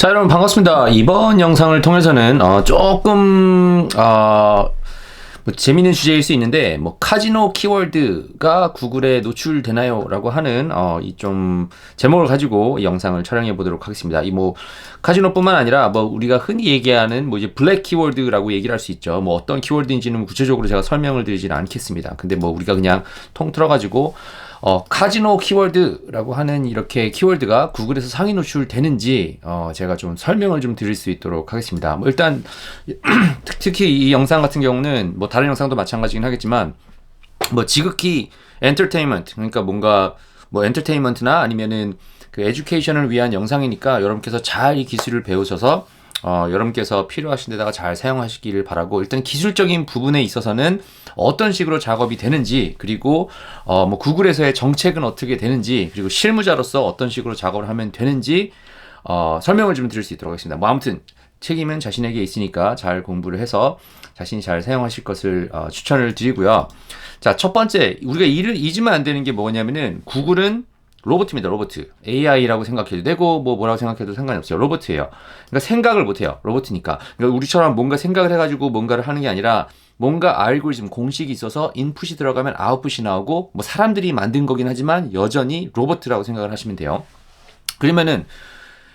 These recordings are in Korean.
자 여러분 반갑습니다. 이번 영상을 통해서는 어, 조금 어, 뭐 재밌는 주제일 수 있는데 뭐 카지노 키워드가 구글에 노출되나요?라고 하는 어, 이 좀 제목을 가지고 이 영상을 촬영해 보도록 하겠습니다. 이 뭐 카지노뿐만 아니라 뭐 우리가 흔히 얘기하는 뭐 이제 블랙 키워드라고 얘기를 할 수 있죠. 뭐 어떤 키워드인지는 구체적으로 제가 설명을 드리지는 않겠습니다. 근데 뭐 우리가 그냥 통틀어 가지고 어, 카지노 키워드라고 하는 이렇게 키워드가 구글에서 상위 노출되는지 어, 제가 좀 설명을 좀 드릴 수 있도록 하겠습니다. 뭐 일단 특히 이 영상 같은 경우는 뭐 다른 영상도 마찬가지긴 하겠지만 뭐 지극히 엔터테인먼트 그러니까 뭔가 뭐 엔터테인먼트나 아니면은 그 에듀케이션을 위한 영상이니까 여러분께서 잘 이 기술을 배우셔서 어, 여러분께서 필요하신 데다가 잘 사용하시기를 바라고 일단 기술적인 부분에 있어서는 어떤 식으로 작업이 되는지 그리고 어, 뭐 구글에서의 정책은 어떻게 되는지 그리고 실무자로서 어떤 식으로 작업을 하면 되는지 어, 설명을 좀 드릴 수 있도록 하겠습니다. 뭐 아무튼 책임은 자신에게 있으니까 잘 공부를 해서 자신이 잘 사용하실 것을 어, 추천을 드리고요. 자, 첫 번째 우리가 이를 잊으면 안 되는 게 뭐냐면은 구글은 로봇입니다. 로봇. AI라고 생각해도 되고 뭐 뭐라고 생각해도 상관이 없어요. 로봇이에요. 그러니까 생각을 못 해요. 로봇이니까. 그러니까 우리처럼 뭔가 생각을 해 가지고 뭔가를 하는 게 아니라 뭔가 알고리즘 공식이 있어서 인풋이 들어가면 아웃풋이 나오고 뭐 사람들이 만든 거긴 하지만 여전히 로봇이라고 생각을 하시면 돼요. 그러면은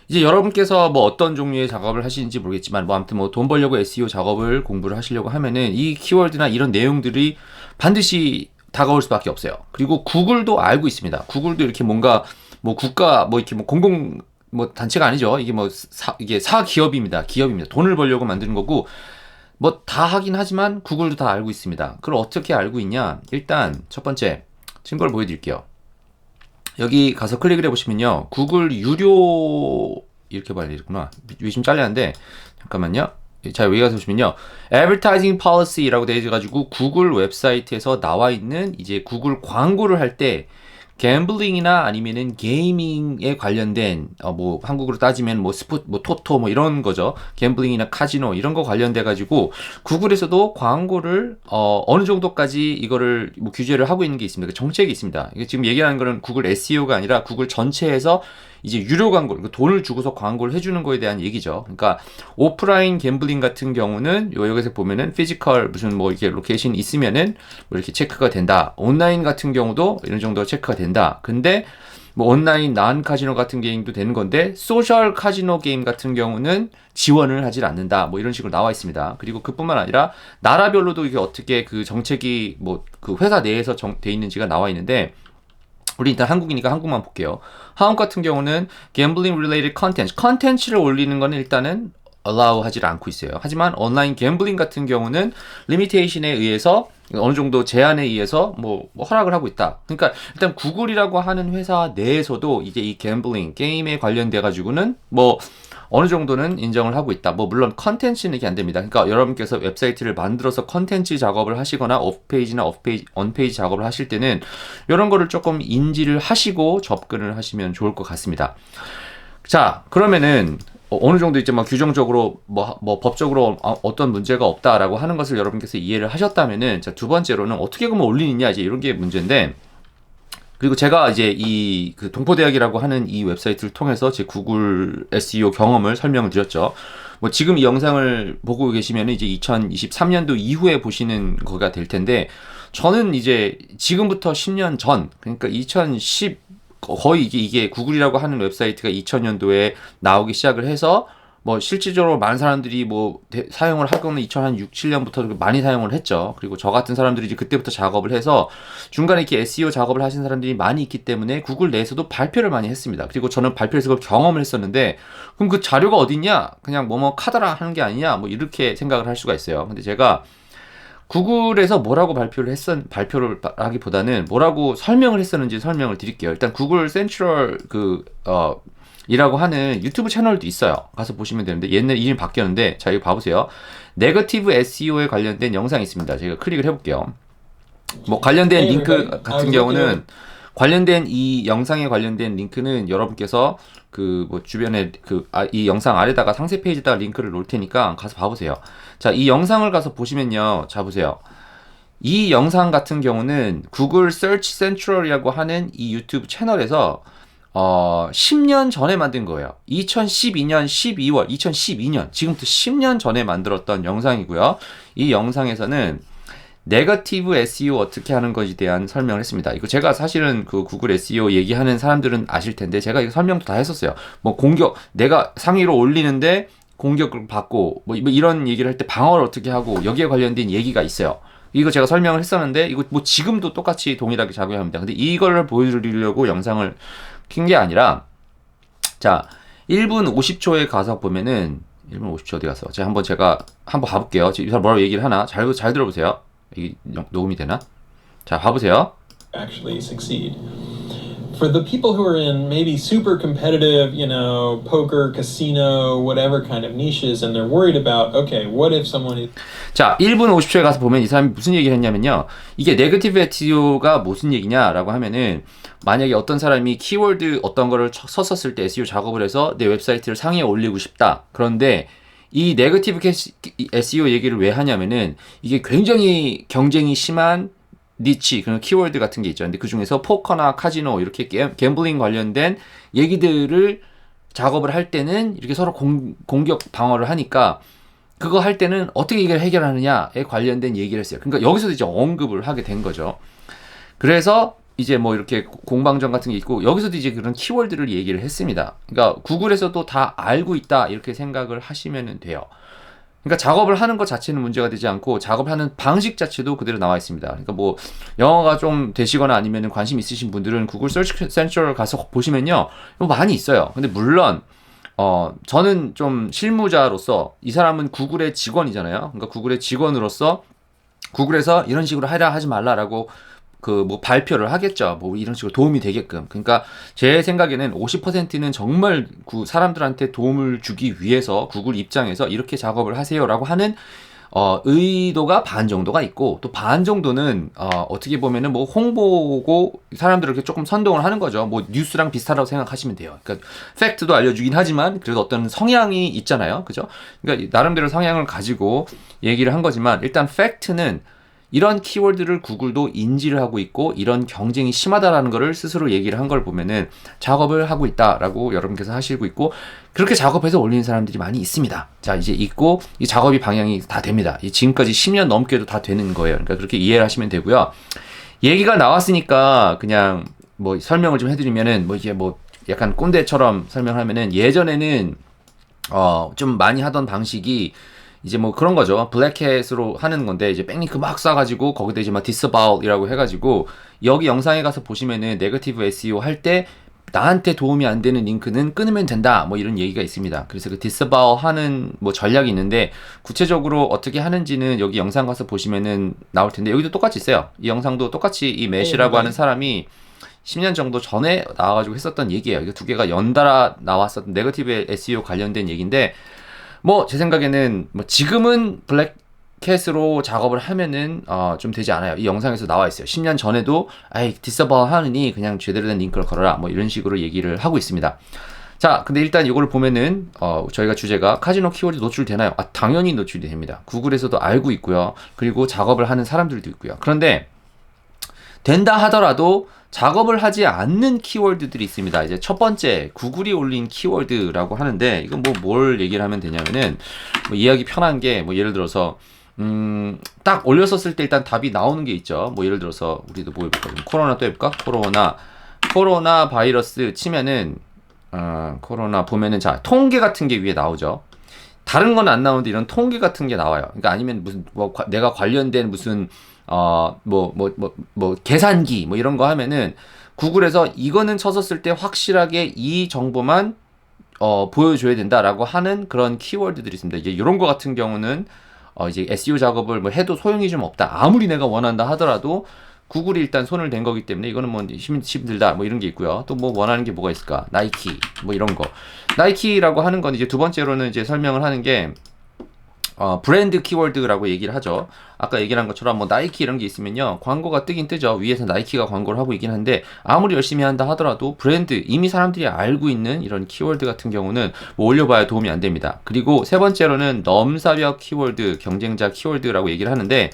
이제 여러분께서 뭐 어떤 종류의 작업을 하시는지 모르겠지만 뭐 아무튼 뭐 돈 벌려고 SEO 작업을 공부를 하시려고 하면은 이 키워드나 이런 내용들이 반드시 다가올 수밖에 없어요. 그리고 구글도 알고 있습니다. 구글도 이렇게 뭔가 뭐 국가 뭐 이렇게 뭐 공공 뭐 단체가 아니죠. 이게 뭐 사, 이게 사 기업입니다. 기업입니다. 돈을 벌려고 만드는 거고 뭐 다 하긴 하지만 구글도 다 알고 있습니다. 그걸 어떻게 알고 있냐? 일단 첫 번째 증거를 보여드릴게요. 여기 가서 클릭을 해보시면요. 구글 유료 이렇게 봐야 되겠구나. 위에 좀 잘렸는데 잠깐만요. 자 여기 가서 보시면요 advertising policy라고 되어 가지고 구글 웹사이트에서 나와 있는 이제 구글 광고를 할때 갬블링이나 아니면은 게이밍에 관련된 어 뭐 한국으로 따지면 뭐 스포 뭐 토토 뭐 이런 거죠. 갬블링이나 카지노 이런 거 관련돼 가지고 구글에서도 광고를 어 어느 정도까지 이거를 뭐 규제를 하고 있는 게 있습니다. 그 정책이 있습니다. 이게 지금 얘기하는 거는 구글 SEO가 아니라 구글 전체에서 이제 유료 광고, 그러니까 돈을 주고서 광고를 해주는 거에 대한 얘기죠. 그러니까 오프라인 갬블링 같은 경우는 여기서 보면은 피지컬 무슨 뭐 이렇게 로케이션 있으면은 뭐 이렇게 체크가 된다. 온라인 같은 경우도 이런 정도 체크가 된다. 근데 뭐 온라인 난 카지노 같은 게임도 되는 건데 소셜 카지노 게임 같은 경우는 지원을 하질 않는다. 뭐 이런 식으로 나와 있습니다. 그리고 그뿐만 아니라 나라별로도 이게 어떻게 그 정책이 뭐 그 회사 내에서 정, 돼 있는지가 나와 있는데 우리 일단 한국이니까 한국만 볼게요. 한국 같은 경우는 gambling related content, 컨텐츠를 올리는 거는 일단은 allow 하질 않고 있어요. 하지만 온라인 갬블링 같은 경우는 리미테이션에 의해서 어느 정도 제한에 의해서 뭐, 뭐, 허락을 하고 있다. 그러니까 일단 구글이라고 하는 회사 내에서도 이제 이 갬블링 게임에 관련돼 가지고는 뭐 어느 정도는 인정을 하고 있다. 뭐 물론 컨텐츠는 이게 안 됩니다. 그러니까 여러분께서 웹사이트를 만들어서 컨텐츠 작업을 하시거나 오프페이지나 오프페이지, 언페이지 작업을 하실 때는 이런 거를 조금 인지를 하시고 접근을 하시면 좋을 것 같습니다. 자, 그러면은 어느 정도 이제 막 규정적으로 뭐, 뭐 법적으로 어떤 문제가 없다라고 하는 것을 여러분께서 이해를 하셨다면은 자, 두 번째로는 어떻게 그러면 올리느냐 이제 이런 게 문제인데 그리고 제가 이제 이 그 동포대학이라고 하는 이 웹사이트를 통해서 제 구글 SEO 경험을 설명을 드렸죠. 뭐 지금 이 영상을 보고 계시면 이제 2023년도 이후에 보시는 거가 될 텐데 저는 이제 지금부터 10년 전 그러니까 2010 거의 이게, 이게 구글이라고 하는 웹사이트가 2000년도에 나오기 시작을 해서 뭐 실질적으로 많은 사람들이 뭐 대, 사용을 하고는 2006, 7년부터 많이 사용을 했죠. 그리고 저 같은 사람들이 이제 그때부터 작업을 해서 중간에 이렇게 SEO 작업을 하신 사람들이 많이 있기 때문에 구글 내에서도 발표를 많이 했습니다. 그리고 저는 발표에서 그걸 경험을 했었는데 그럼 그 자료가 어딨냐? 그냥 뭐뭐 카더라 하는 게 아니냐? 뭐 이렇게 생각을 할 수가 있어요. 근데 제가 구글에서 뭐라고 발표를 했었 발표를 하기보다는 뭐라고 설명을 했었는지 설명을 드릴게요. 일단 구글 센트럴 그 어 이라고 하는 유튜브 채널도 있어요. 가서 보시면 되는데 옛날 이름이 바뀌었는데 자 이거 봐보세요. 네거티브 SEO에 관련된 영상이 있습니다. 제가 클릭을 해볼게요. 뭐 관련된 네, 링크 네, 네. 같은 아, 경우는 관련된 이 영상에 관련된 링크는 여러분께서 그 뭐 주변에 그이 아, 영상 아래다가 상세 페이지에다가 링크를 놓을 테니까 가서 봐보세요. 자 이 영상을 가서 보시면요. 자 보세요. 이 영상 같은 경우는 구글 서치 센트럴이라고 하는 이 유튜브 채널에서 어, 10년 전에 만든 거예요. 2012년 12월, 2012년, 지금부터 10년 전에 만들었던 영상이고요. 이 영상에서는 네거티브 SEO 어떻게 하는 것에 대한 설명을 했습니다. 이거 제가 사실은 그 구글 SEO 얘기하는 사람들은 아실 텐데 제가 이거 설명도 다 했었어요. 뭐 공격, 내가 상위로 올리는데 공격을 받고 뭐 이런 얘기를 할 때 방어를 어떻게 하고 여기에 관련된 얘기가 있어요. 이거 제가 설명을 했었는데 이거 뭐 지금도 똑같이 동일하게 작용합니다. 근데 이걸 보여드리려고 영상을 킨 게 아니라 자 1분 50초에 가서 보면은 1분 50초 어디 갔어? 제가 한번 제가 한번 봐볼게요. 이 사람 뭐라고 얘기를 하나 잘 잘 들어보세요. 이게 녹음이 되나? 자 봐보세요. actually succeed. For the people who are in maybe super competitive, you know, poker, casino, whatever kind of niches, and they're worried about, okay, what if someone 자, 1분 50초에 가서 보면 이 사람이 무슨 얘기를 했냐면요. 이게 네거티브 SEO가 무슨 얘기냐라고 하면은 만약에 어떤 사람이 키워드 어떤 거를 쳐- 썼었을 때 SEO 작업을 해서 내 웹사이트를 상위에 올리고 싶다. 그런데 이 네거티브 캐시- 이 SEO 얘기를 왜 하냐면은 이게 굉장히 경쟁이 심한 니치 그런 키워드 같은 게 있죠. 근데 그 중에서 포커나 카지노 이렇게 게- 갬블링 관련된 얘기들을 작업을 할 때는 이렇게 서로 공, 공격 방어를 하니까 그거 할 때는 어떻게 이걸 해결하느냐에 관련된 얘기를 했어요. 그러니까 여기서 이제 언급을 하게 된 거죠. 그래서 이제 뭐 이렇게 공방전 같은 게 있고 여기서도 이제 그런 키워드를 얘기를 했습니다. 그러니까 구글에서도 다 알고 있다 이렇게 생각을 하시면 돼요. 그러니까 작업을 하는 것 자체는 문제가 되지 않고 작업하는 방식 자체도 그대로 나와 있습니다. 그러니까 뭐 영어가 좀 되시거나 아니면 관심 있으신 분들은 구글 서치 센터를 가서 보시면요. 뭐 많이 있어요. 근데 물론 어, 저는 좀 실무자로서 이 사람은 구글의 직원이잖아요. 그러니까 구글의 직원으로서 구글에서 이런 식으로 하라 하지 말라라고 그 뭐 발표를 하겠죠. 뭐 이런 식으로 도움이 되게끔. 그러니까 제 생각에는 50%는 정말 그 사람들한테 도움을 주기 위해서 구글 입장에서 이렇게 작업을 하세요라고 하는 어, 의도가 반 정도가 있고 또 반 정도는 어, 어떻게 보면은 뭐 홍보고 사람들을 이렇게 조금 선동을 하는 거죠. 뭐 뉴스랑 비슷하다고 생각하시면 돼요. 그러니까 팩트도 알려주긴 하지만 그래도 어떤 성향이 있잖아요. 그죠? 그러니까 나름대로 성향을 가지고 얘기를 한 거지만 일단 팩트는 이런 키워드를 구글도 인지를 하고 있고 이런 경쟁이 심하다라는 거를 스스로 얘기를 한 걸 보면은 작업을 하고 있다라고 여러분께서 하시고 있고 그렇게 작업해서 올리는 사람들이 많이 있습니다. 자 이제 있고 이 작업이 방향이 다 됩니다. 이 지금까지 10년 넘게도 다 되는 거예요. 그러니까 그렇게 이해를 하시면 되고요. 얘기가 나왔으니까 그냥 뭐 설명을 좀 해드리면은 뭐 이게 뭐 약간 꼰대처럼 설명하면은 예전에는 어 좀 많이 하던 방식이 이제 뭐 그런 거죠. 블랙햇으로 하는 건데 이제 백링크 막 쏴가지고 거기다 이제 막 디스바웃이라고 해가지고 여기 영상에 가서 보시면은 네거티브 SEO 할 때 나한테 도움이 안 되는 링크는 끊으면 된다. 뭐 이런 얘기가 있습니다. 그래서 그 디스바웃 하는 뭐 전략이 있는데 구체적으로 어떻게 하는지는 여기 영상 가서 보시면은 나올 텐데 여기도 똑같이 있어요. 이 영상도 똑같이 이 메시라고 하는 사람이 10년 정도 전에 나와가지고 했었던 얘기예요. 이거 두 개가 연달아 나왔었던 네거티브 SEO 관련된 얘기인데 뭐 제 생각에는 뭐 지금은 블랙 캣으로 작업을 하면은 어, 좀 되지 않아요. 이 영상에서 나와 있어요. 10년 전에도 아이 디서버 하느니 그냥 제대로 된 링크를 걸어라 뭐 이런 식으로 얘기를 하고 있습니다. 자, 근데 일단 이걸 보면은 어, 저희가 주제가 카지노 키워드 노출되나요? 아, 당연히 노출이 됩니다. 구글에서도 알고 있고요. 그리고 작업을 하는 사람들도 있고요. 그런데 된다 하더라도 작업을 하지 않는 키워드들이 있습니다. 이제 첫 번째 구글이 올린 키워드라고 하는데 이건 뭐 뭘 얘기를 하면 되냐면은 뭐 이해하기 편한 게 뭐 예를 들어서 음, 딱 올렸었을 때 일단 답이 나오는 게 있죠. 뭐 예를 들어서 우리도 뭐 해볼까? 좀 코로나 또 해볼까? 코로나 코로나 바이러스 치면은 어, 코로나 보면은 자 통계 같은 게 위에 나오죠. 다른 건 안 나오는데 이런 통계 같은 게 나와요. 그러니까 아니면 무슨 뭐 과- 내가 관련된 무슨 어 뭐 뭐 뭐 뭐 계산기 뭐 이런 거 하면은 구글에서 이거는 쳤었을 때 확실하게 이 정보만 어 보여줘야 된다라고 하는 그런 키워드들이 있습니다. 이제 이런 거 같은 경우는 어 이제 SEO 작업을 뭐 해도 소용이 좀 없다. 아무리 내가 원한다 하더라도 구글이 일단 손을 댄 거기 때문에 이거는 뭐 힘, 힘들다 뭐 이런 게 있고요. 또 뭐 원하는 게 뭐가 있을까? 나이키 뭐 이런 거. 나이키라고 하는 건 이제 두 번째로는 이제 설명을 하는 게 어, 브랜드 키워드라고 얘기를 하죠. 아까 얘기를 한 것처럼 뭐 나이키 이런 게 있으면요. 광고가 뜨긴 뜨죠. 위에서 나이키가 광고를 하고 있긴 한데 아무리 열심히 한다 하더라도 브랜드 이미 사람들이 알고 있는 이런 키워드 같은 경우는 뭐 올려봐야 도움이 안 됩니다. 그리고 세 번째로는 넘사벽 키워드, 경쟁자 키워드라고 얘기를 하는데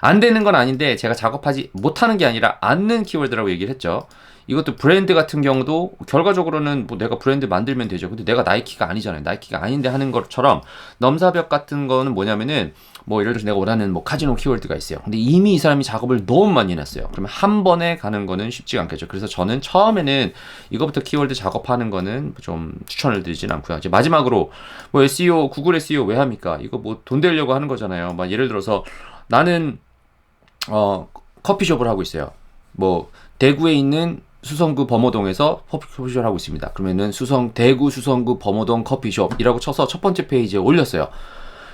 안 되는 건 아닌데 제가 작업하지 못하는 게 아니라 않는 키워드라고 얘기를 했죠. 이것도 브랜드 같은 경우도 결과적으로는 뭐 내가 브랜드 만들면 되죠. 근데 내가 나이키가 아니잖아요. 나이키가 아닌데 하는 것처럼 넘사벽 같은 거는 뭐냐면은 뭐 예를 들어서 내가 원하는 뭐 카지노 키워드가 있어요. 근데 이미 이 사람이 작업을 너무 많이 해놨어요. 그러면 한 번에 가는 거는 쉽지가 않겠죠. 그래서 저는 처음에는 이거부터 키워드 작업하는 거는 좀 추천을 드리진 않고요. 이제 마지막으로 뭐 SEO 구글 SEO 왜 합니까? 이거 뭐 돈 되려고 하는 거잖아요. 막 예를 들어서 나는 어 커피숍을 하고 있어요. 뭐 대구에 있는 수성구 범어동에서 커피숍을 하고 있습니다. 그러면은 수성 대구 수성구 범어동 커피숍이라고 쳐서 첫 번째 페이지에 올렸어요.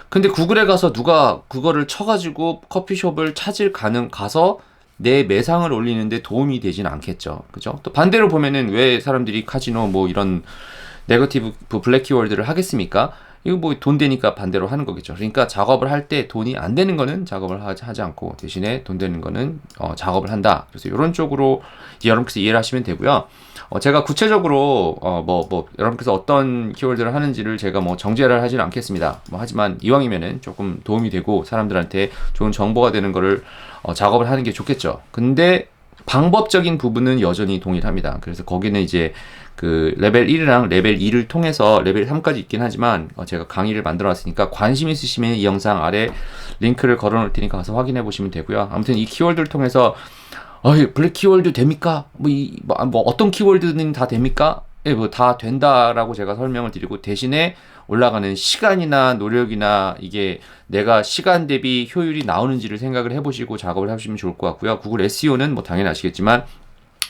근데 구글에 가서 누가 그거를 쳐가지고 커피숍을 찾을 가능 가서 내 매상을 올리는데 도움이 되진 않겠죠. 그죠? 또 반대로 보면은 왜 사람들이 카지노 뭐 이런 네거티브 그 블랙 키워드를 하겠습니까? 이거 뭐 돈 되니까 반대로 하는 거겠죠. 그러니까 작업을 할 때 돈이 안 되는 거는 작업을 하지, 않고 대신에 돈 되는 거는 어, 작업을 한다. 그래서 이런 쪽으로 여러분께서 이해를 하시면 되고요. 어, 제가 구체적으로 어, 뭐, 뭐 여러분께서 어떤 키워드를 하는지를 제가 뭐 정제를 하지는 않겠습니다. 뭐 하지만 이왕이면은 조금 도움이 되고 사람들한테 좋은 정보가 되는 거를 어, 작업을 하는 게 좋겠죠. 근데 방법적인 부분은 여전히 동일합니다. 그래서 거기는 이제 그 레벨 1이랑 레벨 2를 통해서 레벨 3까지 있긴 하지만 어, 제가 강의를 만들어 놨으니까 관심 있으시면 이 영상 아래 링크를 걸어 놓을 테니까 가서 확인해 보시면 되고요. 아무튼 이 키워드를 통해서 어, 블랙 키워드 됩니까? 뭐, 이, 뭐, 아, 뭐 어떤 키워드는 다 됩니까? 예, 뭐 다 된다라고 제가 설명을 드리고 대신에 올라가는 시간이나 노력이나 이게 내가 시간 대비 효율이 나오는지를 생각을 해보시고 작업을 하시면 좋을 것 같고요. 구글 SEO는 뭐 당연히 아시겠지만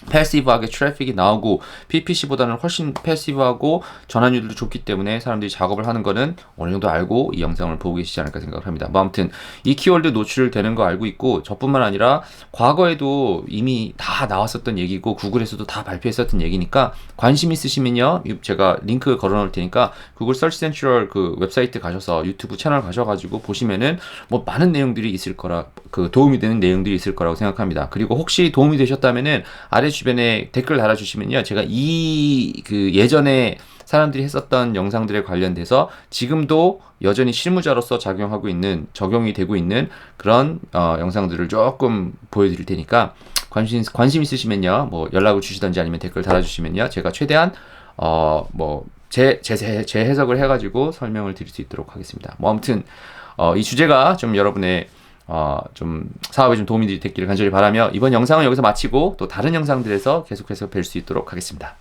패시브하게 트래픽이 나오고 PPC보다는 훨씬 패시브하고 전환율도 좋기 때문에 사람들이 작업을 하는 거는 어느 정도 알고 이 영상을 보고 계시지 않을까 생각을 합니다. 뭐 아무튼 이 키워드 노출되는 거 알고 있고 저뿐만 아니라 과거에도 이미 다 나왔었던 얘기고 구글에서도 다 발표했었던 얘기니까 관심 있으시면요 제가 링크 걸어 놓을 테니까 구글 서치 센트럴 그 웹사이트 가셔서 유튜브 채널 가셔가지고 보시면은 뭐 많은 내용들이 있을 거라 그 도움이 되는 내용들이 있을 거라고 생각합니다. 그리고 혹시 도움이 되셨다면은 아래 주변에 댓글 달아주시면요. 제가 이 그 예전에 사람들이 했었던 영상들에 관련돼서 지금도 여전히 실무자로서 작용하고 있는 적용이 되고 있는 그런 어, 영상들을 조금 보여드릴 테니까 관심 관심 있으시면요. 뭐 연락을 주시든지 아니면 댓글 달아주시면요. 제가 최대한 어뭐제 제, 제, 제 해석을 해가지고 설명을 드릴 수 있도록 하겠습니다. 뭐 아무튼 어, 이 주제가 좀 여러분의 어, 좀 사업에 좀 도움이 됐기를 간절히 바라며 이번 영상은 여기서 마치고 또 다른 영상들에서 계속해서 뵐 수 있도록 하겠습니다.